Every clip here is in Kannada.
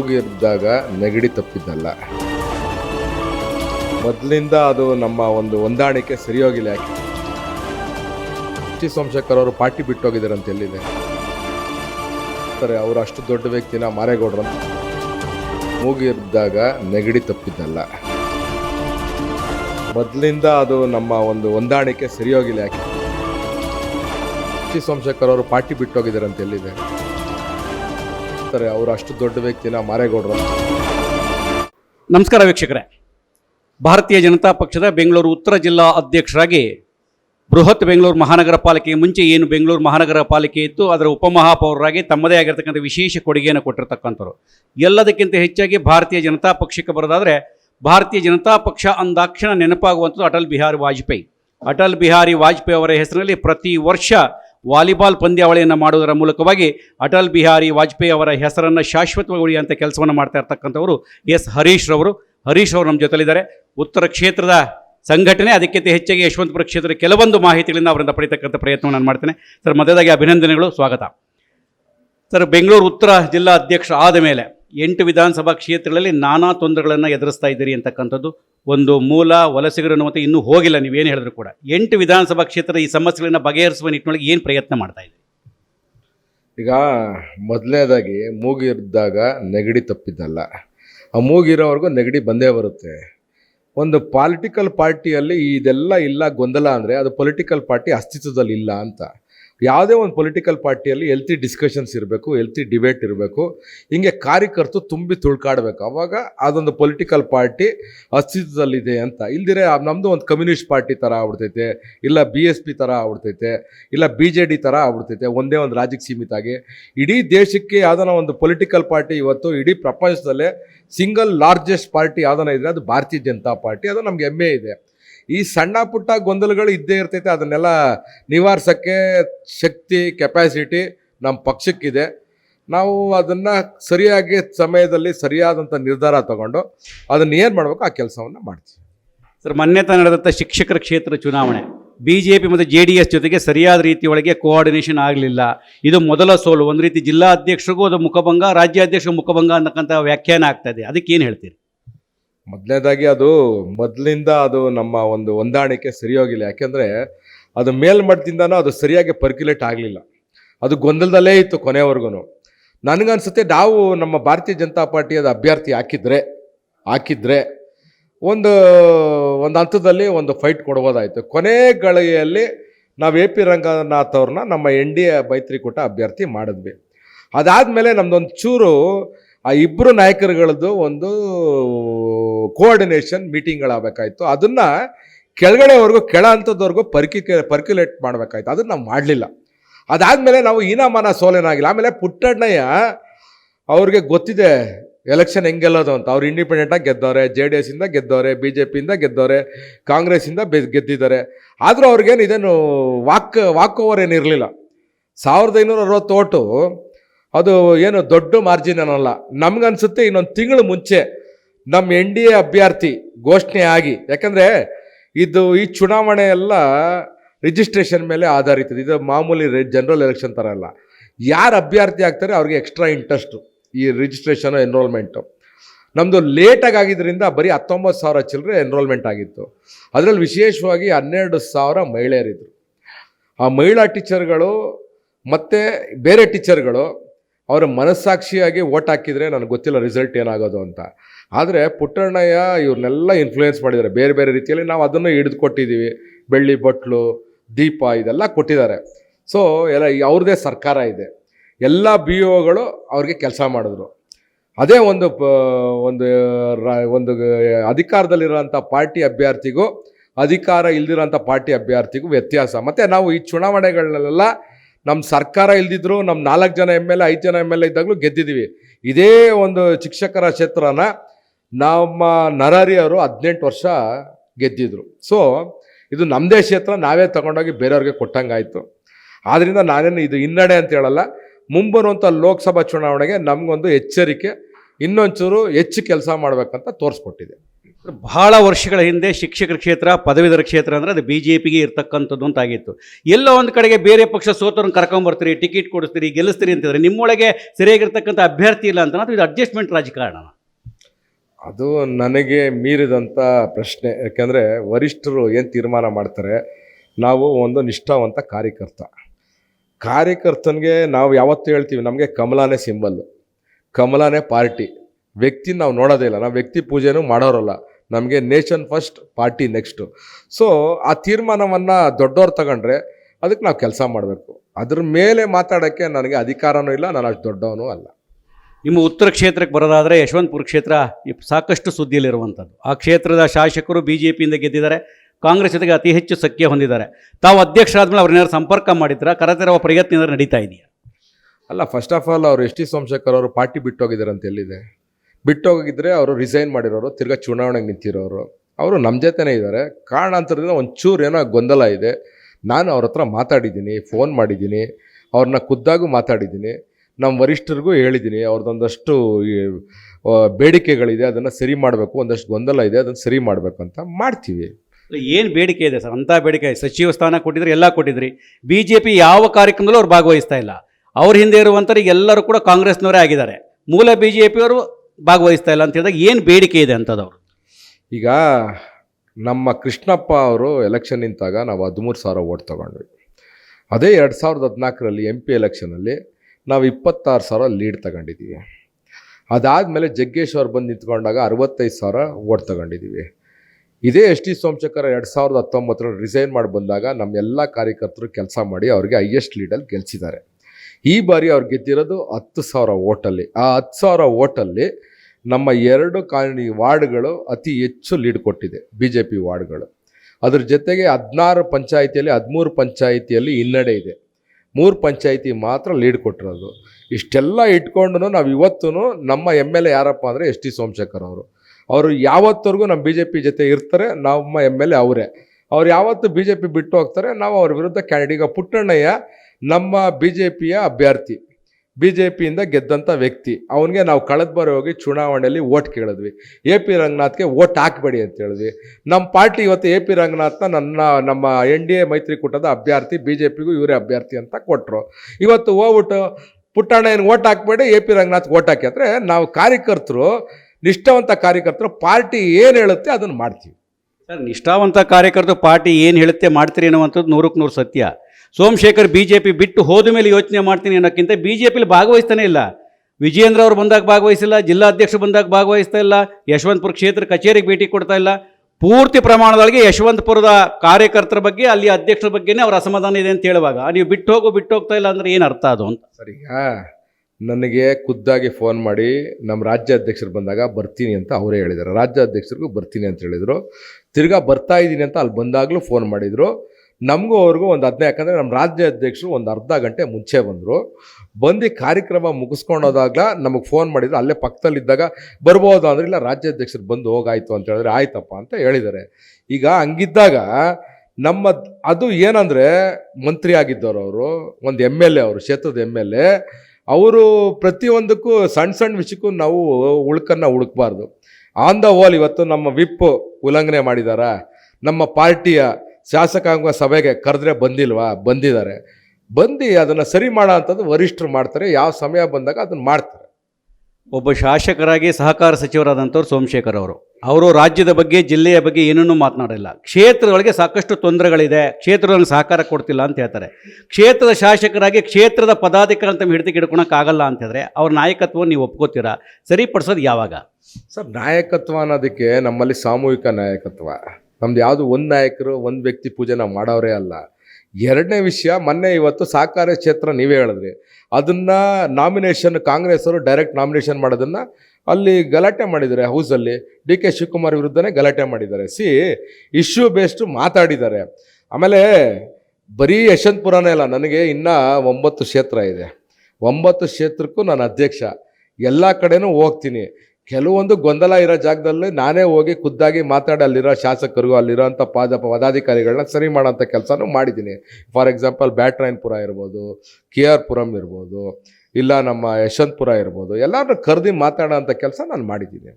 ಮೂಗಿರಿದಾಗ ನೆಗಡಿ ತಪ್ಪಿದ್ದಲ್ಲ. ಮೊದಲಿಂದ ಅದು ನಮ್ಮ ಒಂದು ಹೊಂದಾಣಿಕೆ ಸರಿಯೋಗಿಲ್ಲ ಯಾಕೆ? ಟಿ ಸೋಮಶೇಖರ್ ಅವರು ಪಾರ್ಟಿ ಬಿಟ್ಟು ಹೋಗಿದ್ದಾರೆ ಅಂತ ಎಲ್ಲಿದೆ? ಅವರು ಅಷ್ಟು ದೊಡ್ಡ ವ್ಯಕ್ತಿನ ಮಾರೇಗೌಡ್ರು ಅಂತ. ಹೋಗಿದ್ದಾಗ ನೆಗಡಿ ತಪ್ಪಿದ್ದಲ್ಲ. ಮೊದಲಿಂದ ಅದು ನಮ್ಮ ಒಂದು ಹೊಂದಾಣಿಕೆ ಸರಿಯೋಗಿಲ್ಲ ಯಾಕೆ? ಟಿ ಸೋಮಶೇಖರ್ ಅವರು ಪಾರ್ಟಿ ಬಿಟ್ಟು ಹೋಗಿದ್ದಾರೆ ಅಂತ ಎಲ್ಲಿದೆ? ಸರಿ ಅವರು ಅಷ್ಟು ದೊಡ್ಡ ವ್ಯಕ್ತಿನ ಮಾರೇಗೌಡ್ರು ನಮಸ್ಕಾರ ವೀಕ್ಷಕರೇ. ಭಾರತೀಯ ಜನತಾ ಪಕ್ಷದ ಬೆಂಗಳೂರು ಉತ್ತರ ಜಿಲ್ಲಾ ಅಧ್ಯಕ್ಷರಾಗಿ ಬೃಹತ್ ಬೆಂಗಳೂರು ಮಹಾನಗರ ಪಾಲಿಕೆ ಮುಂಚೆ ಏನು ಬೆಂಗಳೂರು ಮಹಾನಗರ ಪಾಲಿಕೆ ಇತ್ತು, ಅದರ ಉಪಮಹಾಪೌರರಾಗಿ ತಮ್ಮದೇ ಆಗಿರ್ತಕ್ಕಂಥ ವಿಶೇಷ ಕೊಡುಗೆಯನ್ನು ಕೊಟ್ಟಿರ್ತಕ್ಕಂಥವ್ರು. ಎಲ್ಲದಕ್ಕಿಂತ ಹೆಚ್ಚಾಗಿ ಭಾರತೀಯ ಜನತಾ ಪಕ್ಷಕ್ಕೆ ಬರೋದಾದರೆ, ಭಾರತೀಯ ಜನತಾ ಪಕ್ಷ ಅಂದಾಕ್ಷಣ ನೆನಪಾಗುವಂಥದ್ದು ಅಟಲ್ ಬಿಹಾರಿ ವಾಜಪೇಯಿ. ಅಟಲ್ ಬಿಹಾರಿ ವಾಜಪೇಯಿ ಅವರ ಹೆಸರಿನಲ್ಲಿ ಪ್ರತಿ ವರ್ಷ ವಾಲಿಬಾಲ್ ಪಂದ್ಯಾವಳಿಯನ್ನು ಮಾಡುವುದರ ಮೂಲಕವಾಗಿ ಅಟಲ್ ಬಿಹಾರಿ ವಾಜಪೇಯಿ ಅವರ ಹೆಸರನ್ನು ಶಾಶ್ವತವಾಗಿ ಉಳಿಯುವಂಥ ಕೆಲಸವನ್ನು ಮಾಡ್ತಾ ಇರ್ತಕ್ಕಂಥವರು ಎಸ್ ಹರೀಶ್ ರವರು. ಹರೀಶ್ ಅವರು ನಮ್ಮ ಜೊತೆಲಿದ್ದಾರೆ. ಉತ್ತರ ಕ್ಷೇತ್ರದ ಸಂಘಟನೆ, ಅದಕ್ಕಿಂತ ಹೆಚ್ಚಾಗಿ ಯಶವಂತಪುರ ಕ್ಷೇತ್ರದ ಕೆಲವೊಂದು ಮಾಹಿತಿಗಳಿಂದ ಅವರಿಂದ ಪಡೆಯತಕ್ಕಂಥ ಪ್ರಯತ್ನವನ್ನು ನಾನು ಮಾಡ್ತೇನೆ. ಸರ್ ಮೊದಲಾಗಿ ಅಭಿನಂದನೆಗಳು, ಸ್ವಾಗತ. ಸರ್, ಬೆಂಗಳೂರು ಉತ್ತರ ಜಿಲ್ಲಾ ಅಧ್ಯಕ್ಷ ಆದ ಮೇಲೆ ಎಂಟು ವಿಧಾನಸಭಾ ಕ್ಷೇತ್ರಗಳಲ್ಲಿ ನಾನಾ ತೊಂದರೆಗಳನ್ನು ಎದುರಿಸ್ತಾ ಇದ್ದೀರಿ ಅಂತಕ್ಕಂಥದ್ದು ಒಂದು ಮೂಲ ವಲಸಿಗರು ಅನ್ನುವಂಥ ಇನ್ನೂ ಹೋಗಿಲ್ಲ, ನೀವೇನು ಹೇಳಿದ್ರು ಕೂಡ. ಎಂಟು ವಿಧಾನಸಭಾ ಕ್ಷೇತ್ರದ ಈ ಸಮಸ್ಯೆಗಳನ್ನು ಬಗೆಹರಿಸುವ ನಿಟ್ಟಿನೊಳಗೆ ಏನು ಪ್ರಯತ್ನ ಮಾಡ್ತಾ ಇದ್ದೀರಿ? ಈಗ ಮೊದಲನೇದಾಗಿ ಮೂಗಿದ್ದಾಗ ನೆಗಡಿ ತಪ್ಪಿದ್ದಲ್ಲ. ಆ ಮೂಗಿರೋವರೆಗೂ ನೆಗಡಿ ಬಂದೇ ಬರುತ್ತೆ. ಒಂದು ಪಾಲಿಟಿಕಲ್ ಪಾರ್ಟಿಯಲ್ಲಿ ಇದೆಲ್ಲ ಇಲ್ಲ, ಗೊಂದಲ ಅಂದರೆ ಅದು ಪೊಲಿಟಿಕಲ್ ಪಾರ್ಟಿ ಅಸ್ತಿತ್ವದಲ್ಲಿ ಇಲ್ಲ ಅಂತ. ಯಾವುದೇ ಒಂದು ಪೊಲಿಟಿಕಲ್ ಪಾರ್ಟಿಯಲ್ಲಿ ಎಲ್ತಿ ಡಿಸ್ಕಷನ್ಸ್ ಇರಬೇಕು ಎಲ್ತಿ ಡಿಬೇಟ್ ಇರಬೇಕು, ಹಿಂಗೆ ಕಾರ್ಯಕರ್ತರು ತುಂಬಿ ತುಳ್ಕಾಡಬೇಕು. ಅವಾಗ ಅದೊಂದು ಪೊಲಿಟಿಕಲ್ ಪಾರ್ಟಿ ಅಸ್ತಿತ್ವದಲ್ಲಿದೆ ಅಂತ. ಇಲ್ದಿರೆ ನಮ್ಮದು ಒಂದು ಕಮ್ಯುನಿಸ್ಟ್ ಪಾರ್ಟಿ ಥರ ಆಗ್ಬಿಡ್ತೈತೆ, ಇಲ್ಲ ಬಿ ಎಸ್ ಪಿ ಥರ ಆಗ್ಬಿಡ್ತೈತೆ, ಇಲ್ಲ ಬಿ ಜೆ ಡಿ ಥರ ಆಗ್ಬಿಡ್ತೈತೆ, ಒಂದೇ ಒಂದು ರಾಜ್ಯಕ್ಕೆ ಸೀಮಿತ ಆಗಿ. ಇಡೀ ದೇಶಕ್ಕೆ ಯಾವ್ದಾನ ಒಂದು ಪೊಲಿಟಿಕಲ್ ಪಾರ್ಟಿ ಇವತ್ತು, ಇಡೀ ಪ್ರಪಂಚದಲ್ಲೇ ಸಿಂಗಲ್ ಲಾರ್ಜೆಸ್ಟ್ ಪಾರ್ಟಿ ಯಾವ್ದಾನ ಇದ್ರೆ ಅದು ಭಾರತೀಯ ಜನತಾ ಪಾರ್ಟಿ. ಅದು ನಮ್ಗೆ ಹೆಮ್ಮೆ ಇದೆ. ಈ ಸಣ್ಣ ಪುಟ್ಟ ಗೊಂದಲಗಳು ಇದ್ದೇ ಇರ್ತೈತೆ, ಅದನ್ನೆಲ್ಲ ನಿವಾರಿಸೋಕ್ಕೆ ಶಕ್ತಿ ಕೆಪಾಸಿಟಿ ನಮ್ಮ ಪಕ್ಷಕ್ಕಿದೆ. ನಾವು ಅದನ್ನು ಸರಿಯಾಗಿ ಸಮಯದಲ್ಲಿ ಸರಿಯಾದಂಥ ನಿರ್ಧಾರ ತಗೊಂಡು ಅದನ್ನು ಏನು ಮಾಡಬೇಕು, ಆ ಕೆಲಸವನ್ನು ಮಾಡ್ತೀವಿ. ಸರ್, ಮೊನ್ನೆ ನಡೆದಂಥ ಶಿಕ್ಷಕರ ಕ್ಷೇತ್ರ ಚುನಾವಣೆ. ಬಿ ಜೆ ಪಿ ಮತ್ತು ಜೆ ಡಿ ಎಸ್ ಜೊತೆಗೆ ಸರಿಯಾದ ರೀತಿಯೊಳಗೆ ಕೋಆರ್ಡಿನೇಷನ್ ಆಗಲಿಲ್ಲ. ಇದು ಮೊದಲ ಸೋಲು. ಒಂದು ರೀತಿ ಜಿಲ್ಲಾ ಅಧ್ಯಕ್ಷರಿಗೂ ಅದು ಮುಖಭಂಗ ರಾಜ್ಯಾಧ್ಯಕ್ಷ ಮುಖಭಂಗ ಅನ್ನಕ್ಕಂಥ ವ್ಯಾಖ್ಯಾನ ಆಗ್ತಾ ಅದಕ್ಕೆ ಏನು ಹೇಳ್ತೀರಿ? ಮೊದಲನೇದಾಗಿ ಅದು ಮೊದಲಿಂದ ಅದು ನಮ್ಮ ಒಂದು ಹೊಂದಾಣಿಕೆ ಸರಿ ಹೋಗಿಲ್ಲ ಯಾಕೆಂದರೆ ಅದು ಮೇಲ್ಮಟ್ಟದಿಂದನೂ ಅದು ಸರಿಯಾಗಿ ಪರ್ಕ್ಯುಲೇಟ್ ಆಗಲಿಲ್ಲ. ಅದು ಗೊಂದಲದಲ್ಲೇ ಇತ್ತು ಕೊನೆವರೆಗೂ ನನಗನ್ಸುತ್ತೆ ನಾವು ನಮ್ಮ ಭಾರತೀಯ ಜನತಾ ಪಾರ್ಟಿಯದ ಅಭ್ಯರ್ಥಿ ಹಾಕಿದ್ರೆ ಹಾಕಿದ್ರೆ ಒಂದು ಒಂದು ಹಂತದಲ್ಲಿ ಒಂದು ಫೈಟ್ ಕೊಡ್ಬೋದಾಯಿತು. ಕೊನೆ ಗಳಿಗೆಯಲ್ಲಿ ನಾವು ಎ ಪಿ ರಂಗನಾಥ್ ಅವ್ರನ್ನ ನಮ್ಮ ಎನ್ ಡಿ ಎ ಮೈತ್ರಿಕೂಟ ಅಭ್ಯರ್ಥಿ ಮಾಡಿದ್ವಿ. ಅದಾದಮೇಲೆ ನಮ್ದೊಂದು ಚೂರು ಆ ಇಬ್ಬರು ನಾಯಕರುಗಳದ್ದು ಒಂದು ಕೋಆರ್ಡಿನೇಷನ್ ಮೀಟಿಂಗ್ಗಳಾಗಬೇಕಾಯ್ತು ಅದನ್ನು ಕೆಳಗಡೆವರೆಗೂ, ಕೆಳ ಹಂತದವರೆಗೂ ಪರ್ಕಿ ಪರ್ಕ್ಯುಲೇಟ್ ಮಾಡಬೇಕಾಯ್ತು. ಅದನ್ನು ನಾವು ಮಾಡಲಿಲ್ಲ. ಅದಾದಮೇಲೆ ನಾವು ಹೀನಾಮಾನ ಸೋಲೇನಾಗಿಲ್ಲ. ಆಮೇಲೆ ಪುಟ್ಟಣ್ಣಯ್ಯ ಅವ್ರಿಗೆ ಗೊತ್ತಿದೆ ಎಲೆಕ್ಷನ್ ಹೆಂಗೆ ಗೆಲ್ಲೋದು ಅಂತ. ಅವ್ರು ಇಂಡಿಪೆಂಡೆಂಟಾಗಿ ಗೆದ್ದವ್ರೆ ಜೆ ಡಿ ಎಸ್ಸಿಂದ ಗೆದ್ದವ್ರೆ ಬಿ ಜೆ ಪಿಯಿಂದ ಗೆದ್ದವ್ರೆ ಕಾಂಗ್ರೆಸ್ಸಿಂದ ಬೆ, ಗೆದ್ದಿದ್ದಾರೆ. ಆದರೂ ಅವ್ರಿಗೇನು ಇದೇನು ವಾಕ್ ವಾಕ್ ಓವರ್ ಏನಿರಲಿಲ್ಲ. ಸಾವಿರದ ಐನೂರ ಅರವತ್ತು ಓಟು ಅದು ಏನು ದೊಡ್ಡ ಮಾರ್ಜಿನ್ ಅನ್ನಲ್ಲ. ನಮ್ಗನ್ಸುತ್ತೆ ಇನ್ನೊಂದು ತಿಂಗಳು ಮುಂಚೆ ನಮ್ಮ ಎನ್ ಡಿ ಎ ಅಭ್ಯರ್ಥಿ ಘೋಷಣೆ ಆಗಿ, ಯಾಕಂದರೆ ಇದು ಈ ಚುನಾವಣೆ ಎಲ್ಲ ರಿಜಿಸ್ಟ್ರೇಷನ್ ಮೇಲೆ ಆಧಾರಿತ ಇದು ಮಾಮೂಲಿ ಜನರಲ್ ಎಲೆಕ್ಷನ್ ಥರ ಅಲ್ಲ. ಯಾರು ಅಭ್ಯರ್ಥಿ ಆಗ್ತಾರೆ ಅವ್ರಿಗೆ ಎಕ್ಸ್ಟ್ರಾ ಇಂಟ್ರೆಸ್ಟು ಈ ರಿಜಿಸ್ಟ್ರೇಷನು ಎನ್ರೋಲ್ಮೆಂಟು ನಮ್ಮದು ಲೇಟಾಗಿ ಆಗಿದ್ದರಿಂದ ಬರೀ ಹತ್ತೊಂಬತ್ತು ಸಾವಿರ ಚಿಲ್ಲರೆ ಎನ್ರೋಲ್ಮೆಂಟ್ ಆಗಿತ್ತು. ಅದರಲ್ಲಿ ವಿಶೇಷವಾಗಿ ಹನ್ನೆರಡು ಸಾವಿರ ಮಹಿಳೆಯರಿದ್ದರು ಆ ಮಹಿಳಾ ಟೀಚರ್ಗಳು ಮತ್ತು ಬೇರೆ ಟೀಚರ್ಗಳು ಅವರ ಮನಸ್ಸಾಕ್ಷಿಯಾಗಿ ಓಟ್ ಹಾಕಿದರೆ ನನಗೆ ಗೊತ್ತಿಲ್ಲ ರಿಸಲ್ಟ್ ಏನಾಗೋದು ಅಂತ. ಆದರೆ ಪುಟ್ಟಣ್ಣಯ್ಯ ಇವ್ರನ್ನೆಲ್ಲ ಇನ್ಫ್ಲೂಯೆನ್ಸ್ ಮಾಡಿದ್ದಾರೆ ಬೇರೆ ಬೇರೆ ರೀತಿಯಲ್ಲಿ ನಾವು ಅದನ್ನು ಹಿಡಿದು ಕೊಟ್ಟಿದ್ದೀವಿ ಬೆಳ್ಳಿ ಬಟ್ಲು, ದೀಪ ಇದೆಲ್ಲ ಕೊಟ್ಟಿದ್ದಾರೆ. ಸೊ ಎಲ್ಲ ಅವ್ರದ್ದೇ ಸರ್ಕಾರ ಇದೆ. ಎಲ್ಲ ಬಿ ಒಗಳು ಅವ್ರಿಗೆ ಕೆಲಸ ಮಾಡಿದ್ರು. ಅದೇ ಒಂದು ಪ, ಒಂದು ಒಂದು ಅಧಿಕಾರದಲ್ಲಿರೋಂಥ ಪಾರ್ಟಿ ಅಭ್ಯರ್ಥಿಗೂ, ಅಧಿಕಾರ ಇಲ್ದಿರೋಂಥ ಪಾರ್ಟಿ ಅಭ್ಯರ್ಥಿಗೂ ವ್ಯತ್ಯಾಸ. ಮತ್ತು ನಾವು ಈ ಚುನಾವಣೆಗಳನ್ನೆಲ್ಲ ನಮ್ಮ ಸರ್ಕಾರ ಇಲ್ದಿದ್ರು ನಮ್ಮ ನಾಲ್ಕು ಜನ ಎಂ ಎಲ್ ಎ, ಐದು ಜನ ಎಂ ಎಲ್ ಎ ಇದ್ದಾಗಲೂ ಗೆದ್ದಿದ್ದೀವಿ ಇದೇ ಒಂದು ಶಿಕ್ಷಕರ ಕ್ಷೇತ್ರನ ನಮ್ಮ ನರಾರಿ ಅವರು ಹದಿನೆಂಟು ವರ್ಷ ಗೆದ್ದಿದ್ರು. ಸೊ ಇದು ನಮ್ಮದೇ ಕ್ಷೇತ್ರ, ನಾವೇ ತಗೊಂಡೋಗಿ ಬೇರೆಯವ್ರಿಗೆ ಕೊಟ್ಟಂಗಾಯಿತು. ಆದ್ದರಿಂದ ನಾನೇನು ಇದು ಹಿನ್ನಡೆ ಅಂತ ಹೇಳಲ್ಲ ಮುಂಬರುವಂಥ ಲೋಕಸಭಾ ಚುನಾವಣೆಗೆ ನಮಗೊಂದು ಎಚ್ಚರಿಕೆ, ಇನ್ನೊಂಚೂರು ಹೆಚ್ಚು ಕೆಲಸ ಮಾಡಬೇಕಂತ ತೋರಿಸ್ಕೊಟ್ಟಿದೆ. ಬಹಳ ವರ್ಷಗಳ ಹಿಂದೆ ಶಿಕ್ಷಕರ ಕ್ಷೇತ್ರ, ಪದವೀಧರ ಕ್ಷೇತ್ರ ಅಂದರೆ ಅದು ಬಿ ಜೆ ಪಿಗೆ ಇರ್ತಕ್ಕಂಥದ್ದು ಅಂತ ಆಗಿತ್ತು. ಎಲ್ಲೋ ಒಂದು ಕಡೆಗೆ ಬೇರೆ ಪಕ್ಷ ಸೋತರನ್ನು ಕರ್ಕೊಂಬರ್ತೀರಿ ಟಿಕೆಟ್ ಕೊಡಿಸ್ತೀರಿ, ಗೆಲ್ಲಿಸ್ತೀರಿ ಅಂತಿದ್ರೆ ನಿಮ್ಮೊಳಗೆ ಸರಿಯಾಗಿರ್ತಕ್ಕಂಥ ಅಭ್ಯರ್ಥಿ ಇಲ್ಲ ಅಂತ ಇದು ಅಡ್ಜಸ್ಟ್ಮೆಂಟ್ ರಾಜಕಾರಣ. ಅದು ನನಗೆ ಮೀರಿದಂಥ ಪ್ರಶ್ನೆ, ಯಾಕೆಂದರೆ ವರಿಷ್ಠರು ಏನು ತೀರ್ಮಾನ ಮಾಡ್ತಾರೆ, ನಾವು ಒಂದು ನಿಷ್ಠಾವಂತ ಕಾರ್ಯಕರ್ತ. ಕಾರ್ಯಕರ್ತನಿಗೆ ನಾವು ಯಾವತ್ತೂ ಹೇಳ್ತೀವಿ, ನಮಗೆ ಕಮಲಾನೇ ಸಿಂಬಲ್ಲು ಕಮಲಾನೇ ಪಾರ್ಟಿ. ವ್ಯಕ್ತಿ ನಾವು ನೋಡೋದೇ ಇಲ್ಲ, ನಾವು ವ್ಯಕ್ತಿ ಪೂಜೆನೂ ಮಾಡೋರಲ್ಲ. ನಮಗೆ nation first party next. So ಆ ತೀರ್ಮಾನವನ್ನು ದೊಡ್ಡವ್ರು ತಗೊಂಡ್ರೆ ಅದಕ್ಕೆ ನಾವು ಕೆಲಸ ಮಾಡಬೇಕು. ಅದ್ರ ಮೇಲೆ ಮಾತಾಡೋಕ್ಕೆ ನನಗೆ ಅಧಿಕಾರನೂ ಇಲ್ಲ ನಾನು ಅಷ್ಟು ದೊಡ್ಡವನು ಅಲ್ಲ. ನಿಮ್ಮ ಉತ್ತರ ಕ್ಷೇತ್ರಕ್ಕೆ ಬರೋದಾದರೆ ಯಶವಂತಪುರ ಕ್ಷೇತ್ರ ಇಪ್- ಸಾಕಷ್ಟು ಸುದ್ದಿಯಲ್ಲಿರುವಂಥದ್ದು. ಆ ಕ್ಷೇತ್ರದ ಶಾಸಕರು ಬಿ ಜೆ ಪಿಯಿಂದ ಗೆದ್ದಿದ್ದಾರೆ ಕಾಂಗ್ರೆಸ್ ಜೊತೆಗೆ ಅತಿ ಹೆಚ್ಚು ಸಖ್ಯ ಹೊಂದಿದ್ದಾರೆ. ತಾವು ಅಧ್ಯಕ್ಷರಾದ್ಮೇಲೆ ಅವ್ರನ್ನೇನಾದ್ರು ಸಂಪರ್ಕ ಮಾಡಿದ್ರ? ಕರೆತರುವ ಪ್ರಯತ್ನ ಏನಾದ್ರು ನಡೀತಾ ಇದೆಯಾ? ಅಲ್ಲ ಫಸ್ಟ್ ಆಫ್ ಆಲ್ ಅವರು ಎಸ್ ಟಿ ಸೋಮಶೇಖರ್ ಅವರು ಪಾರ್ಟಿ ಬಿಟ್ಟೋಗಿದ್ದಾರೆ ಅಂತ ಎಲ್ಲಿದೆ? ಬಿಟ್ಟೋಗಿದ್ರೆ ಅವರು ರಿಸೈನ್ ಮಾಡಿರೋರು, ತಿರ್ಗಾ ಚುನಾವಣೆಗೆ ನಿಂತಿರೋರು. ಅವರು ನಮ್ಮ ಜೊತೆನೇ ಇದ್ದಾರೆ ಕಾರಣಾಂತರದಿಂದ ಒಂಚೂರು ಏನೋ ಗೊಂದಲ ಇದೆ. ನಾನು ಅವ್ರ ಹತ್ರ ಮಾತಾಡಿದ್ದೀನಿ ಫೋನ್ ಮಾಡಿದ್ದೀನಿ ಅವ್ರನ್ನ ಖುದ್ದಾಗೂ ಮಾತಾಡಿದ್ದೀನಿ. ನಮ್ಮ ವರಿಷ್ಠರಿಗೂ ಹೇಳಿದ್ದೀನಿ ಅವ್ರದ್ದೊಂದಷ್ಟು ಬೇಡಿಕೆಗಳಿದೆ, ಅದನ್ನು ಸರಿ ಮಾಡಬೇಕು, ಒಂದಷ್ಟು ಗೊಂದಲ ಇದೆ, ಅದನ್ನು ಸರಿ ಮಾಡಬೇಕು ಅಂತ ಮಾಡ್ತೀವಿ. ಏನು ಬೇಡಿಕೆ ಇದೆ ಸರ್? ಅಂಥ ಬೇಡಿಕೆ, ಸಚಿವ ಸ್ಥಾನ ಕೊಟ್ಟಿದ್ರೆ ಎಲ್ಲ ಕೊಟ್ಟಿದ್ರಿ. ಬಿ ಜೆ ಪಿ ಯಾವ ಕಾರ್ಯಕ್ರಮದಲ್ಲೂ ಅವ್ರು ಭಾಗವಹಿಸ್ತಾ ಇಲ್ಲ. ಅವ್ರ ಹಿಂದೆ ಇರುವಂಥವ್ರು ಎಲ್ಲರೂ ಕೂಡ ಕಾಂಗ್ರೆಸ್ನವರೇ ಆಗಿದ್ದಾರೆ. ಮೂಲ ಬಿ ಜೆ ಪಿಯವರು ಭಾಗವಹಿಸ್ತಾ ಇಲ್ಲ ಅಂತ ಹೇಳಿದಾಗ ಏನು ಬೇಡಿಕೆ ಇದೆ ಅಂಥದ್ದವ್ರು ಈಗ ನಮ್ಮ ಕೃಷ್ಣಪ್ಪ ಅವರು ಎಲೆಕ್ಷನ್ ನಿಂತಾಗ ನಾವು ಹದಿಮೂರು ಸಾವಿರ ಓಟ್ ತೊಗೊಂಡ್ವಿ. ಅದೇ ಎರಡು ಸಾವಿರದ ಹದಿನಾಲ್ಕರಲ್ಲಿ ಎಂ ಪಿ ಎಲೆಕ್ಷನಲ್ಲಿ ನಾವು ಇಪ್ಪತ್ತಾರು ಸಾವಿರ ಲೀಡ್ ತಗೊಂಡಿದ್ದೀವಿ. ಅದಾದಮೇಲೆ ಜಗ್ಗೇಶ್ ಅವ್ರು ಬಂದು ನಿಂತ್ಕೊಂಡಾಗ ಅರವತ್ತೈದು ಸಾವಿರ ಓಟ್ ತಗೊಂಡಿದ್ದೀವಿ. ಇದೇ ಎಸ್ ಟಿ ಸೋಮಶೇಖರ್ ಎರಡು ಸಾವಿರದ ಹತ್ತೊಂಬತ್ತರಲ್ಲಿ ರಿಸೈನ್ ಮಾಡಿ ಬಂದಾಗ ನಮ್ಮ ಎಲ್ಲ ಕಾರ್ಯಕರ್ತರು ಕೆಲಸ ಮಾಡಿ ಅವ್ರಿಗೆ ಹೈಯೆಸ್ಟ್ ಲೀಡಲ್ಲಿ ಗೆಲ್ಸಿದ್ದಾರೆ. ಈ ಬಾರಿ ಅವ್ರು ಗೆದ್ದಿರೋದು ಹತ್ತು ಸಾವಿರ ಓಟಲ್ಲಿ ಆ ಹತ್ತು ಸಾವಿರ ಓಟಲ್ಲಿ ನಮ್ಮ ಎರಡು ಕಾಲನಿ ವಾರ್ಡ್ಗಳು ಅತಿ ಹೆಚ್ಚು ಲೀಡ್ ಕೊಟ್ಟಿದೆ ಬಿ ಜೆ ಪಿ ವಾರ್ಡ್ಗಳು. ಅದ್ರ ಜೊತೆಗೆ ಹದಿನಾರು ಪಂಚಾಯಿತಿಯಲ್ಲಿ ಹದಿಮೂರು ಪಂಚಾಯಿತಿಯಲ್ಲಿ ಹಿನ್ನಡೆ ಇದೆ. ಮೂರು ಪಂಚಾಯಿತಿ ಮಾತ್ರ ಲೀಡ್ ಕೊಟ್ಟಿರೋದು. ಇಷ್ಟೆಲ್ಲ ಇಟ್ಕೊಂಡು ನಾವು ಇವತ್ತೂ ನಮ್ಮ ಎಂ ಎಲ್ ಎ ಯಾರಪ್ಪ ಅಂದರೆ ಎಸ್ ಟಿ ಸೋಮಶೇಖರ್ ಅವರು. ಅವರು ಯಾವತ್ತವರೆಗೂ ನಮ್ಮ ಬಿ ಜೆ ಪಿ ಜೊತೆ ಇರ್ತಾರೆ, ನಮ್ಮ ಎಂ ಎಲ್ ಎ ಅವರೇ. ಅವ್ರು ಯಾವತ್ತು ಬಿ ಜೆ ಪಿ ಬಿಟ್ಟು ಹೋಗ್ತಾರೆ, ನಾವು ಅವ್ರ ವಿರುದ್ಧ ಕ್ಯಾಂಡಿಡೇಟ್ ಈಗ ಪುಟ್ಟಣ್ಣಯ್ಯ ನಮ್ಮ ಬಿ ಜೆ ಪಿಯ ಅಭ್ಯರ್ಥಿ. ಬಿ ಜೆ ಪಿಯಿಂದ ಗೆದ್ದಂಥ ವ್ಯಕ್ತಿ. ಅವನಿಗೆ ನಾವು ಕಳೆದ ಬಾರಿ ಹೋಗಿ ಚುನಾವಣೆಯಲ್ಲಿ ಓಟ್ ಕೇಳಿದ್ವಿ. ಎ ಪಿ ರಂಗನಾಥ್ಗೆ ಓಟ್ ಹಾಕಬೇಡಿ ಅಂತ ಹೇಳಿದ್ವಿ. ನಮ್ಮ ಪಾರ್ಟಿ ಇವತ್ತು ಎ ಪಿ ರಂಗನಾಥ್ನ ನನ್ನ, ನಮ್ಮ ಎನ್ ಡಿ ಎ ಮೈತ್ರಿಕೂಟದ ಅಭ್ಯರ್ಥಿ ಬಿ ಜೆ ಪಿಗೂ ಇವರೇ ಅಭ್ಯರ್ಥಿ ಅಂತ ಕೊಟ್ಟರು ಇವತ್ತು ಹೋಗ್ಬಿಟ್ಟು ಪುಟ್ಟಣ್ಣ ಓಟ್ ಹಾಕಬೇಡಿ ಎ ಪಿ ರಂಗನಾಥ್ ಓಟ್ ಹಾಕಿ ಅಂದರೆ ನಾವು ಕಾರ್ಯಕರ್ತರು, ನಿಷ್ಠಾವಂತ ಕಾರ್ಯಕರ್ತರು ಪಾರ್ಟಿ ಏನು ಹೇಳುತ್ತೆ ಅದನ್ನು ಮಾಡ್ತೀವಿ. ಸರ್, ನಿಷ್ಠಾವಂತ ಕಾರ್ಯಕರ್ತರು ಪಾರ್ಟಿ ಏನು ಹೇಳುತ್ತೆ ಮಾಡ್ತೀರಿ ಅನ್ನುವಂಥದ್ದು ನೂರಕ್ಕೆ ನೂರು ಸತ್ಯ. ಸೋಮಶೇಖರ್ ಬಿ ಜೆ ಪಿ ಬಿಟ್ಟು ಹೋದ ಮೇಲೆ ಯೋಚನೆ ಮಾಡ್ತೀನಿ ಅನ್ನೋಕ್ಕಿಂತ ಬಿ ಜೆ ಪಿಲಿ ಭಾಗವಹಿಸ್ತಾನೆ ಇಲ್ಲ. ವಿಜೇಂದ್ರ ಅವರು ಬಂದಾಗ ಭಾಗವಹಿಸಿಲ್ಲ ಜಿಲ್ಲಾಧ್ಯಕ್ಷರು ಬಂದಾಗ ಭಾಗವಹಿಸ್ತಾ ಇಲ್ಲ, ಯಶವಂತಪುರ ಕ್ಷೇತ್ರ ಕಚೇರಿಗೆ ಭೇಟಿ ಕೊಡ್ತಾ ಇಲ್ಲ. ಪೂರ್ತಿ ಪ್ರಮಾಣದೊಳಗೆ ಯಶವಂತಪುರದ ಕಾರ್ಯಕರ್ತರ ಬಗ್ಗೆ, ಅಲ್ಲಿ ಅಧ್ಯಕ್ಷರ ಬಗ್ಗೆನೇ ಅವ್ರ ಅಸಮಾಧಾನ ಇದೆ ಅಂತ ಹೇಳುವಾಗ ನೀವು ಬಿಟ್ಟು ಹೋಗು, ಬಿಟ್ಟು ಹೋಗ್ತಾ ಇಲ್ಲ ಅಂದ್ರೆ ಏನು ಅರ್ಥ ಅದು? ಅಂತ. ಸರಿ ನನಗೆ ಖುದ್ದಾಗಿ ಫೋನ್ ಮಾಡಿ, ನಮ್ಮ ರಾಜ್ಯಾಧ್ಯಕ್ಷರು ಬಂದಾಗ ಬರ್ತೀನಿ ಅಂತ ಅವರೇ ಹೇಳಿದ್ದಾರೆ ರಾಜ್ಯಾಧ್ಯಕ್ಷರಿಗೂ ಬರ್ತೀನಿ ಅಂತ ಹೇಳಿದರು. ತಿರ್ಗಾ ಬರ್ತಾ ಇದ್ದೀನಿ ಅಂತ ಅಲ್ಲಿ ಬಂದಾಗಲೂ ಫೋನ್ ಮಾಡಿದರು. ನಮಗೂ ಅವ್ರಿಗೂ ಒಂದು ಹದಿನೈದು ಯಾಕಂದರೆ ನಮ್ಮ ರಾಜ್ಯಾಧ್ಯಕ್ಷರು ಒಂದು ಅರ್ಧ ಗಂಟೆ ಮುಂಚೆ ಬಂದರು. ಬಂದು ಕಾರ್ಯಕ್ರಮ ಮುಗಿಸ್ಕೊಂಡೋದಾಗ ನಮಗೆ ಫೋನ್ ಮಾಡಿದ್ರು, ಅಲ್ಲೇ ಪಕ್ಕದಲ್ಲಿದ್ದಾಗ ಬರ್ಬೋದು ಅಂದ್ರೆ, ಇಲ್ಲ ರಾಜ್ಯಾಧ್ಯಕ್ಷರು ಬಂದು ಹೋಗಾಯಿತು ಅಂತ ಹೇಳಿದ್ರೆ ಆಯ್ತಪ್ಪ ಅಂತ ಹೇಳಿದ್ದಾರೆ. ಈಗ ಹಂಗಿದ್ದಾಗ ನಮ್ಮ ಅದು ಏನಂದರೆ ಮಂತ್ರಿ ಆಗಿದ್ದವರು ಅವರು, ಒಂದು ಎಂ ಎಲ್ ಎ ಅವರು, ಕ್ಷೇತ್ರದ ಎಂ ಎಲ್ ಎ, ಅವರು ಪ್ರತಿಯೊಂದಕ್ಕೂ ಸಣ್ಣ ಸಣ್ಣ ವಿಷಯಕ್ಕೂ ನಾವು ಉಳುಕನ್ನು ಹುಡುಕ್ಬಾರ್ದು. ಆನ್ ದ ಹೋಲ್ ಇವತ್ತು ನಮ್ಮ ವಿಪ್ ಉಲ್ಲಂಘನೆ ಮಾಡಿದಾರ? ನಮ್ಮ ಪಾರ್ಟಿಯ ಶಾಸಕಾಂಗ ಸಭೆಗೆ ಕರೆದ್ರೆ ಬಂದಿಲ್ವಾ? ಬಂದಿದ್ದಾರೆ. ಬಂದು ಅದನ್ನು ಸರಿ ಮಾಡೋ ಅಂಥದ್ದು ವರಿಷ್ಠರು ಮಾಡ್ತಾರೆ. ಯಾವ ಸಮಯ ಬಂದಾಗ ಅದನ್ನು ಮಾಡ್ತಾರೆ. ಒಬ್ಬ ಶಾಸಕರಾಗಿ ಸಹಕಾರ ಸಚಿವರಾದಂಥವ್ರು ಸೋಮಶೇಖರ್ ಅವರು. ಅವರು ರಾಜ್ಯದ ಬಗ್ಗೆ ಜಿಲ್ಲೆಯ ಬಗ್ಗೆ ಏನನ್ನೂ ಮಾತನಾಡಿಲ್ಲ ಕ್ಷೇತ್ರದೊಳಗೆ ಸಾಕಷ್ಟು ತೊಂದರೆಗಳಿದೆ. ಕ್ಷೇತ್ರದಲ್ಲಿ ಸಹಕಾರ ಕೊಡ್ತಿಲ್ಲ ಅಂತ ಹೇಳ್ತಾರೆ. ಕ್ಷೇತ್ರದ ಶಾಸಕರಾಗಿ ಕ್ಷೇತ್ರದ ಪದಾಧಿಕಾರಿ ಅಂತ ಹಿಡಿತಕ್ಕೆ ಹಿಡ್ಕೊಳಕ್ಕಾಗಲ್ಲ ಅಂತ ಹೇಳಿದ್ರೆ ಅವ್ರ ನಾಯಕತ್ವವನ್ನು ನೀವು ಒಪ್ಕೋತೀರಾ? ಸರಿಪಡಿಸೋದು ಯಾವಾಗ? ಸರ್ ನಾಯಕತ್ವ ಅನ್ನೋದಕ್ಕೆ ನಮ್ಮಲ್ಲಿ ಸಾಮೂಹಿಕ ನಾಯಕತ್ವ. ನಮ್ದು ಯಾವುದು ಒಂದು ನಾಯಕರು, ಒಂದು ವ್ಯಕ್ತಿ ಪೂಜೆ ನಾವು ಮಾಡೋರೇ ಅಲ್ಲ. ಎರಡನೇ ವಿಷಯ, ಮೊನ್ನೆ ಇವತ್ತು ಸಹಕಾರ ಕ್ಷೇತ್ರ ನೀವೇ ಹೇಳಿದ್ರಿ. ಅದನ್ನು ನಾಮಿನೇಷನ್ ಕಾಂಗ್ರೆಸ್ ಅವರು ಡೈರೆಕ್ಟ್ ನಾಮಿನೇಷನ್ ಮಾಡೋದನ್ನು ಅಲ್ಲಿ ಗಲಾಟೆ ಮಾಡಿದ್ದಾರೆ ಹೌಸಲ್ಲಿ ಡಿ ಕೆ ಶಿವಕುಮಾರ್ ವಿರುದ್ಧನೇ ಗಲಾಟೆ ಮಾಡಿದ್ದಾರೆ. ಸಿ ಇಶ್ಯೂ ಬೇಸ್ಡು ಮಾತಾಡಿದ್ದಾರೆ. ಆಮೇಲೆ ಬರೀ ಯಶವಂತಪುರನೇ ಅಲ್ಲ, ನನಗೆ ಇನ್ನೂ ಒಂಬತ್ತು ಕ್ಷೇತ್ರ ಇದೆ. ಒಂಬತ್ತು ಕ್ಷೇತ್ರಕ್ಕೂ ನಾನು ಅಧ್ಯಕ್ಷ. ಎಲ್ಲ ಕಡೆಯೂ ಹೋಗ್ತೀನಿ. ಕೆಲವೊಂದು ಗೊಂದಲ ಇರೋ ಜಾಗದಲ್ಲಿ ನಾನೇ ಹೋಗಿ ಖುದ್ದಾಗಿ ಮಾತಾಡಿ ಅಲ್ಲಿರೋ ಶಾಸಕರಿಗೂ ಅಲ್ಲಿರೋಂಥ ಪಾದ ಪದಾಧಿಕಾರಿಗಳನ್ನ ಸರಿ ಮಾಡೋಂಥ ಕೆಲಸನೂ ಮಾಡಿದ್ದೀನಿ. ಫಾರ್ ಎಕ್ಸಾಂಪಲ್ ಬ್ಯಾಟ್ರಾಯನ್ಪುರ ಇರ್ಬೋದು, ಕೆ ಆರ್ ಪುರಂ ಇರ್ಬೋದು, ಇಲ್ಲ ನಮ್ಮ ಯಶವಂತಪುರ ಇರ್ಬೋದು ಎಲ್ಲರನ್ನೂ ಕರೆದಿ ಮಾತಾಡೋ ಅಂಥ ಕೆಲಸ ನಾನು ಮಾಡಿದ್ದೀನಿ.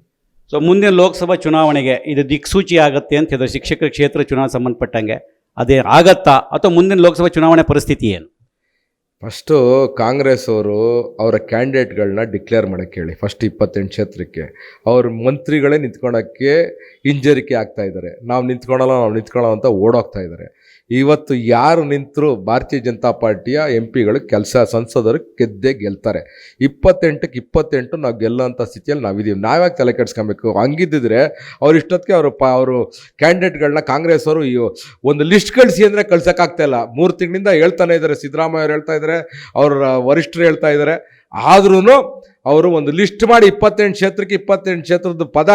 ಸೊ ಮುಂದಿನ ಲೋಕಸಭಾ ಚುನಾವಣೆಗೆ ಇದು ದಿಕ್ಸೂಚಿ ಆಗುತ್ತೆ ಅಂತ ಹೇಳಿದ್ರೆ ಶಿಕ್ಷಕರ ಕ್ಷೇತ್ರ ಚುನಾವಣೆ ಸಂಬಂಧಪಟ್ಟಂಗೆ. ಅದೇ ಆಗತ್ತಾ ಅಥವಾ ಮುಂದಿನ ಲೋಕಸಭಾ ಚುನಾವಣೆ ಪರಿಸ್ಥಿತಿ ಏನು? ಫಸ್ಟು ಕಾಂಗ್ರೆಸ್ ಅವರು ಅವರ ಕ್ಯಾಂಡಿಡೇಟ್ಗಳನ್ನ ಡಿಕ್ಲೇರ್ ಮಾಡೋಕ್ಕೆ ಹೇಳಿ, ಫಸ್ಟ್ ಇಪ್ಪತ್ತೆಂಟು ಕ್ಷೇತ್ರಕ್ಕೆ. ಅವ್ರ ಮಂತ್ರಿಗಳೇ ನಿಂತ್ಕೊಳಕ್ಕೆ ಹಿಂಜರಿಕೆ ಆಗ್ತಾ ಇದ್ದಾರೆ. ನಾವು ನಿಂತ್ಕೊಳಲ್ಲ, ನಾವು ನಿಂತ್ಕೊಳ್ಳೋ ಅಂತ ಓಡೋಗ್ತಾ ಇದ್ದಾರೆ. ಇವತ್ತು ಯಾರು ನಿಂತರು ಭಾರತೀಯ ಜನತಾ ಪಾರ್ಟಿಯ ಎಂ ಪಿಗಳು ಕೆಲಸ ಸಂಸದರು ಗೆದ್ದೇ ಗೆಲ್ತಾರೆ. ಇಪ್ಪತ್ತೆಂಟಕ್ಕೆ ಇಪ್ಪತ್ತೆಂಟು ನಾವು ಗೆಲ್ಲೋಂಥ ಸ್ಥಿತಿಯಲ್ಲಿ ನಾವಿದ್ದೀವಿ. ನಾವ್ಯಾಕೆ ತಲೆ ಕೆಡ್ಸ್ಕೊಬೇಕು? ಹಂಗಿದ್ದಿದ್ರೆ ಅವ್ರು ಇಷ್ಟೊತ್ತಿಗೆ ಅವರು ಪ ಅವರು ಕ್ಯಾಂಡಿಡೇಟ್ಗಳನ್ನ ಕಾಂಗ್ರೆಸ್ ಅವರು ಒಂದು ಲಿಸ್ಟ್ ಕಳಿಸಿ ಅಂದರೆ ಕಳ್ಸೋಕ್ಕಾಗ್ತಾಯಿಲ್ಲ ಮೂರು ತಿಂಗಳಿಂದ ಹೇಳ್ತಾನೆ ಇದ್ದಾರೆ. ಸಿದ್ದರಾಮಯ್ಯ ಅವ್ರು ಹೇಳ್ತಾ ಇದ್ದಾರೆ. ಅವರ ವರಿಷ್ಠರು ಹೇಳ್ತಾ ಇದ್ದಾರೆ. ಆದ್ರೂ ಅವರು ಒಂದು ಲಿಸ್ಟ್ ಮಾಡಿ ಇಪ್ಪತ್ತೆಂಟು ಕ್ಷೇತ್ರಕ್ಕೆ ಇಪ್ಪತ್ತೆಂಟು ಕ್ಷೇತ್ರದ ಪದ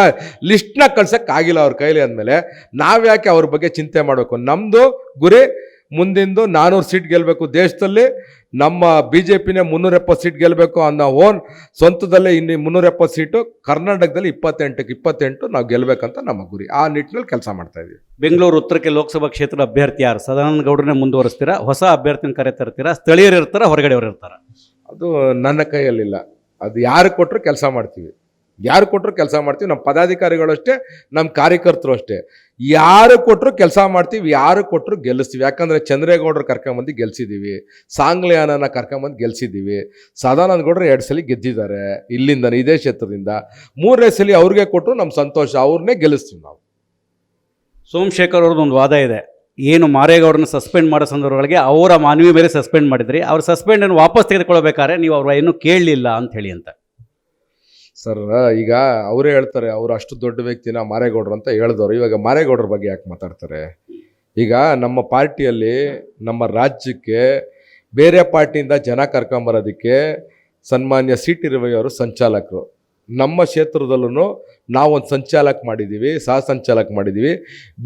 ಲಿಸ್ಟ್ನ ಕಳ್ಸೋಕ್ಕಾಗಿಲ್ಲ ಅವ್ರ ಕೈಲಿ ಅಂದಮೇಲೆ ನಾವ್ಯಾಕೆ ಅವ್ರ ಬಗ್ಗೆ ಚಿಂತೆ ಮಾಡಬೇಕು? ನಮ್ಮದು ಗುರಿ ಮುಂದಿಂದು ನಾನ್ನೂರು ಸೀಟ್ ಗೆಲ್ಲಬೇಕು ದೇಶದಲ್ಲಿ ನಮ್ಮ ಬಿ ಜೆ ಪಿನೇ ಮುನ್ನೂರ ಎಪ್ಪತ್ತು ಸೀಟ್ ಗೆಲ್ಲಬೇಕು ಅನ್ನೋ ಓನ್ ಸ್ವಂತದಲ್ಲೇ ಇನ್ನು ಮುನ್ನೂರ ಎಪ್ಪತ್ತು ಸೀಟು ಕರ್ನಾಟಕದಲ್ಲಿ ಇಪ್ಪತ್ತೆಂಟಕ್ಕೆ ಇಪ್ಪತ್ತೆಂಟು ನಾವು ಗೆಲ್ಲಬೇಕಂತ ನಮ್ಮ ಗುರಿ. ಆ ನಿಟ್ಟಿನಲ್ಲಿ ಕೆಲಸ ಮಾಡ್ತಾ ಇದ್ದೀವಿ ಬೆಂಗಳೂರು ಉತ್ತರಕ್ಕೆ ಲೋಕಸಭಾ ಕ್ಷೇತ್ರದ ಅಭ್ಯರ್ಥಿ ಯಾರು? ಸದಾನಂದ ಗೌಡರನ್ನೇ ಮುಂದುವರಿಸ್ತೀರಾ? ಹೊಸ ಅಭ್ಯರ್ಥಿನ ಕರೆ ತರ್ತೀರಾ ಸ್ಥಳೀಯರು ಇರ್ತಾರ? ಹೊರಗಡೆಯವರು ಇರ್ತಾರ? ಅದು ನನ್ನ ಕೈಯಲ್ಲಿಲ್ಲ. ಅದು ಯಾರು ಕೊಟ್ಟರು ಕೆಲಸ ಮಾಡ್ತೀವಿ. ಯಾರು ಕೊಟ್ಟರು ಕೆಲಸ ಮಾಡ್ತೀವಿ, ನಮ್ಮ ಪದಾಧಿಕಾರಿಗಳು ಅಷ್ಟೇ, ನಮ್ಮ ಕಾರ್ಯಕರ್ತರು ಅಷ್ಟೇ. ಯಾರು ಕೊಟ್ಟರು ಕೆಲಸ ಮಾಡ್ತೀವಿ, ಯಾರು ಕೊಟ್ಟರು ಗೆಲ್ಲಿಸ್ತೀವಿ. ಯಾಕಂದರೆ ಚಂದ್ರೇಗೌಡರು ಕರ್ಕೊಂಬಂದು ಗೆಲ್ಸಿದ್ದೀವಿ ಸಾಂಗ್ಲಿಯಾನನ ಕರ್ಕೊಂಬಂದು ಗೆಲ್ಲಿಸಿದ್ದೀವಿ ಸದಾನಂದ ಗೌಡರು ಎರಡು ಸಲ ಗೆದ್ದಿದ್ದಾರೆ ಇಲ್ಲಿಂದ ಇದೇ ಕ್ಷೇತ್ರದಿಂದ. ಮೂರನೇ ಸಲ ಅವ್ರಿಗೆ ಕೊಟ್ಟರು ನಮ್ಮ ಸಂತೋಷ, ಅವ್ರನ್ನೇ ಗೆಲ್ಲಿಸ್ತೀವಿ ನಾವು. ಸೋಮಶೇಖರ್ ಅವ್ರದ್ದು ಒಂದು ವಾದ ಇದೆ. ಏನು ಮಾರೇಗೌಡರನ್ನ ಸಸ್ಪೆಂಡ್ ಮಾಡೋ ಸಂದರ್ಭಗಳಿಗೆ ಅವರ ಮಾನವಿ ಮೇಲೆ ಸಸ್ಪೆಂಡ್ ಮಾಡಿದ್ರಿ. ಅವ್ರ ಸಸ್ಪೆಂಡನ್ನು ವಾಪಸ್ ತೆಗೆದುಕೊಳ್ಬೇಕಾದ್ರೆ ನೀವು ಅವ್ರ ಏನು ಕೇಳಲಿಲ್ಲ ಅಂತ ಹೇಳಿ ಅಂತ. ಸರ್, ಈಗ ಅವರೇ ಹೇಳ್ತಾರೆ, ಅವರು ಅಷ್ಟು ದೊಡ್ಡ ವ್ಯಕ್ತಿನ ಮಾರೇಗೌಡರು ಅಂತ ಹೇಳಿದವರು. ಇವಾಗ ಮಾರೇಗೌಡರ ಬಗ್ಗೆ ಯಾಕೆ ಮಾತಾಡ್ತಾರೆ? ಈಗ ನಮ್ಮ ಪಾರ್ಟಿಯಲ್ಲಿ, ನಮ್ಮ ರಾಜ್ಯಕ್ಕೆ ಬೇರೆ ಪಾರ್ಟಿಯಿಂದ ಜನ ಕರ್ಕೊಂಬರೋದಕ್ಕೆ ಸನ್ಮಾನ್ಯ ಸಿ ಟಿ ರವಿಯವರು ಸಂಚಾಲಕರು. ನಮ್ಮ ಕ್ಷೇತ್ರದಲ್ಲೂ ನಾವೊಂದು ಸಂಚಾಲಕ ಮಾಡಿದ್ದೀವಿ, ಸಹ ಸಂಚಾಲಕ ಮಾಡಿದ್ದೀವಿ.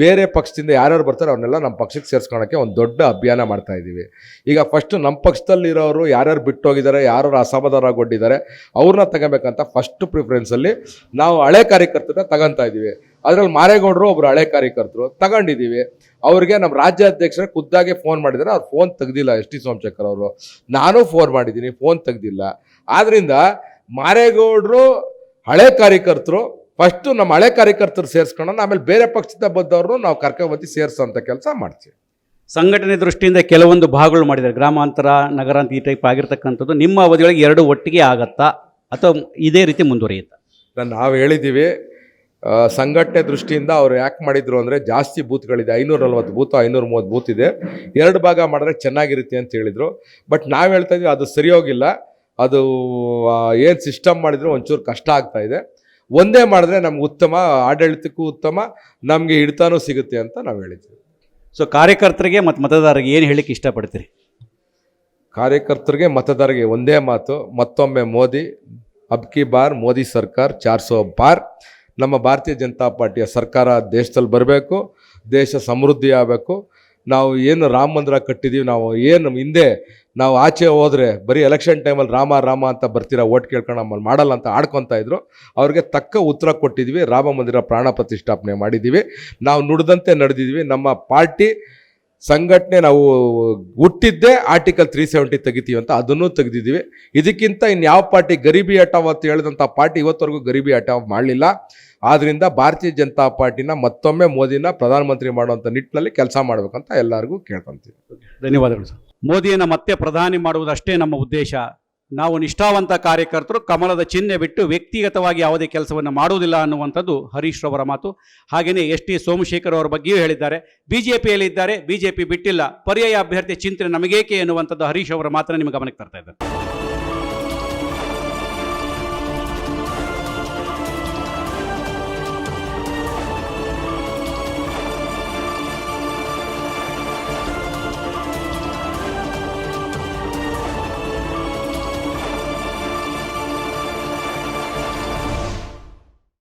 ಬೇರೆ ಪಕ್ಷದಿಂದ ಯಾರ್ಯಾರು ಬರ್ತಾರೆ ಅವ್ರನ್ನೆಲ್ಲ ನಮ್ಮ ಪಕ್ಷಕ್ಕೆ ಸೇರಿಸ್ಕೊಳಕ್ಕೆ ಒಂದು ದೊಡ್ಡ ಅಭಿಯಾನ ಮಾಡ್ತಾ ಇದ್ದೀವಿ. ಈಗ ಫಸ್ಟು ನಮ್ಮ ಪಕ್ಷದಲ್ಲಿರೋರು ಯಾರ್ಯಾರು ಬಿಟ್ಟೋಗಿದ್ದಾರೆ ಯಾರು ಅಸಮಾಧಾನಗೊಂಡಿದ್ದಾರೆ, ಅವ್ರನ್ನ ತಗೋಬೇಕಂತ ಫಸ್ಟ್ ಪ್ರಿಫರೆನ್ಸಲ್ಲಿ ನಾವು ಹಳೆ ಕಾರ್ಯಕರ್ತರನ್ನ ತಗೊತಾ ಇದ್ದೀವಿ. ಅದರಲ್ಲಿ ಮಾರೇಗೌಡರು ಒಬ್ಬರು ಹಳೆ ಕಾರ್ಯಕರ್ತರು ತಗೊಂಡಿದ್ದೀವಿ. ಅವ್ರಿಗೆ ನಮ್ಮ ರಾಜ್ಯಾಧ್ಯಕ್ಷರ ಖುದ್ದಾಗೆ ಫೋನ್ ಮಾಡಿದರೆ ಅವ್ರು ಫೋನ್ ತೆಗ್ದಿಲ್ಲ ಎಸ್ ಟಿ ಸೋಮಶೇಖರ್ ಅವರು. ನಾನು ಫೋನ್ ಮಾಡಿದ್ದೀನಿ ಫೋನ್ ತೆಗ್ದಿಲ್ಲ. ಆದ್ದರಿಂದ ಮಾರೇಗೌಡರು ಹಳೆ ಕಾರ್ಯಕರ್ತರು ಫಸ್ಟು ನಮ್ಮ ಹಳೆ ಕಾರ್ಯಕರ್ತರು ಸೇರಿಸ್ಕೊಳ್ಳೋಣ ಆಮೇಲೆ ಬೇರೆ ಪಕ್ಷದ ಬಂದವ್ರನ್ನು ನಾವು ಕರ್ಕೊಂಬತ್ತಿ ಸೇರಿಸೋಂಥ ಕೆಲಸ ಮಾಡ್ತೀವಿ. ಸಂಘಟನೆ ದೃಷ್ಟಿಯಿಂದ ಕೆಲವೊಂದು ಭಾಗಗಳು ಮಾಡಿದ್ದಾರೆ. ಗ್ರಾಮಾಂತರ ನಗರ ಅಂತ ಈ ಟೈಪ್ ಆಗಿರ್ತಕ್ಕಂಥದ್ದು ನಿಮ್ಮ ಅವಧಿಯೊಳಗೆ ಎರಡು ಒಟ್ಟಿಗೆ ಆಗತ್ತಾ? ಅಥವಾ ಇದೇ ರೀತಿ ಮುಂದುವರಿಯುತ್ತಾ? ನಾನು ನಾವು ಹೇಳಿದ್ದೀವಿ ಸಂಘಟನೆ ದೃಷ್ಟಿಯಿಂದ ಅವರು ಯಾಕೆ ಮಾಡಿದ್ರು ಅಂದರೆ ಜಾಸ್ತಿ ಬೂತ್ಗಳಿದೆ. ಐನೂರ ನಲ್ವತ್ತು ಬೂತ್ ಐನೂರ ಮೂವತ್ತು ಬೂತ್ ಇದೆ. ಎರಡು ಭಾಗ ಮಾಡಿದ್ರೆ ಚೆನ್ನಾಗಿರುತ್ತೆ ಅಂತ ಹೇಳಿದರು. ಬಟ್ ನಾವು ಹೇಳ್ತಾ ಇದ್ದೀವಿ ಅದು ಸರಿ ಹೋಗಿಲ್ಲ ಅದು ಏನು ಸಿಸ್ಟಮ್ ಮಾಡಿದ್ರು ಒಂಚೂರು ಕಷ್ಟ ಆಗ್ತಾ ಇದೆ. ಒಂದೇ ಮಾಡಿದ್ರೆ ನಮ್ಗೆ ಉತ್ತಮ ಆಡಳಿತಕ್ಕೂ ಉತ್ತಮ ನಮಗೆ ಹಿಡಿತಾನೂ ಸಿಗುತ್ತೆ ಅಂತ ನಾವು ಹೇಳಿದ್ವಿ ಸೊ ಕಾರ್ಯಕರ್ತರಿಗೆ ಮತ್ತು ಮತದಾರರಿಗೆ ಏನು ಹೇಳಿಕ್ಕೆ ಇಷ್ಟಪಡ್ತೀರಿ? ಕಾರ್ಯಕರ್ತರಿಗೆ ಮತದಾರರಿಗೆ ಒಂದೇ ಮಾತು ಮತ್ತೊಮ್ಮೆ ಮೋದಿ ಅಬ್ಕಿ ಬಾರ್ ಮೋದಿ ಸರ್ಕಾರ ಚಾರ್ ಸೋ ಬಾರ್. ನಮ್ಮ ಭಾರತೀಯ ಜನತಾ ಪಾರ್ಟಿಯ ಸರ್ಕಾರ ದೇಶದಲ್ಲಿ ಬರಬೇಕು ದೇಶ ಸಮೃದ್ಧಿ ಆಗಬೇಕು ನಾವು ಏನು ರಾಮ ಮಂದಿರ ಕಟ್ಟಿದ್ದೀವಿ ನಾವು ಏನು ಹಿಂದೆ ನಾವು ಆಚೆ ಹೋದರೆ ಬರೀ ಎಲೆಕ್ಷನ್ ಟೈಮಲ್ಲಿ ರಾಮ ರಾಮ ಅಂತ ಬರ್ತೀರಾ ಓಟ್ ಕೇಳ್ಕೊಂಡು ನಮ್ಮಲ್ಲಿ ಮಾಡಲ್ಲ ಅಂತ ಆಡ್ಕೊತಾ ಇದ್ರು. ಅವ್ರಿಗೆ ತಕ್ಕ ಉತ್ತರ ಕೊಟ್ಟಿದ್ವಿ, ರಾಮ ಮಂದಿರ ಪ್ರಾಣ ಪ್ರತಿಷ್ಠಾಪನೆ ಮಾಡಿದ್ದೀವಿ ನಾವು ನುಡಿದಂತೆ ನಡೆದಿದ್ವಿ. ನಮ್ಮ ಪಾರ್ಟಿ ಸಂಘಟನೆ ನಾವು ಹುಟ್ಟಿದ್ದೇ ಆರ್ಟಿಕಲ್ ತ್ರೀ ಸೆವೆಂಟಿ ತೆಗಿತೀವಿ ಅಂತ ಅದನ್ನು ತೆಗೆದಿದ್ದೀವಿ. ಇದಕ್ಕಿಂತ ಇನ್ಯಾವ ಪಾರ್ಟಿ ಗರೀಬಿ ಹಠಾವ್ ಅಂತ ಹೇಳಿದಂಥ ಪಾರ್ಟಿ ಇವತ್ತವರೆಗೂ ಗರೀಬಿ ಅಟಾವ್ ಮಾಡಲಿಲ್ಲ. ಆದ್ದರಿಂದ ಭಾರತೀಯ ಜನತಾ ಪಾರ್ಟಿನ ಮತ್ತೊಮ್ಮೆ ಮೋದಿನ ಪ್ರಧಾನಮಂತ್ರಿ ಮಾಡುವಂಥ ನಿಟ್ಟಿನಲ್ಲಿ ಕೆಲಸ ಮಾಡಬೇಕಂತ ಎಲ್ಲರಿಗೂ ಕೇಳ್ಕೊಂತೀವಿ. ಧನ್ಯವಾದಗಳು ಸರ್. ಮೋದಿಯನ್ನು ಮತ್ತೆ ಪ್ರಧಾನಿ ಮಾಡುವುದಷ್ಟೇ ನಮ್ಮ ಉದ್ದೇಶ. ನಾವು ನಿಷ್ಠಾವಂತ ಕಾರ್ಯಕರ್ತರು, ಕಮಲದ ಚಿಹ್ನೆ ಬಿಟ್ಟು ವ್ಯಕ್ತಿಗತವಾಗಿ ಯಾವುದೇ ಕೆಲಸವನ್ನು ಮಾಡುವುದಿಲ್ಲ ಅನ್ನುವಂಥದ್ದು ಹರೀಶ್ ರವರ ಮಾತು. ಹಾಗೆಯೇ ಎಸ್ ಟಿ ಸೋಮಶೇಖರ್ ಅವರ ಬಗ್ಗೆಯೂ ಹೇಳಿದ್ದಾರೆ. ಬಿ ಇದ್ದಾರೆ ಪಿ ಬಿಟ್ಟಿಲ್ಲ. ಪರ್ಯಾಯ ಅಭ್ಯರ್ಥಿ ಚಿಂತನೆ ನಮಗೇಕೆ ಎನ್ನುವಂಥದ್ದು ಹರೀಶ್ ಅವರ ಮಾತನ್ನು ನಿಮ್ಮ ಗಮನಕ್ಕೆ ತರ್ತಾ ಇದ್ದಾರೆ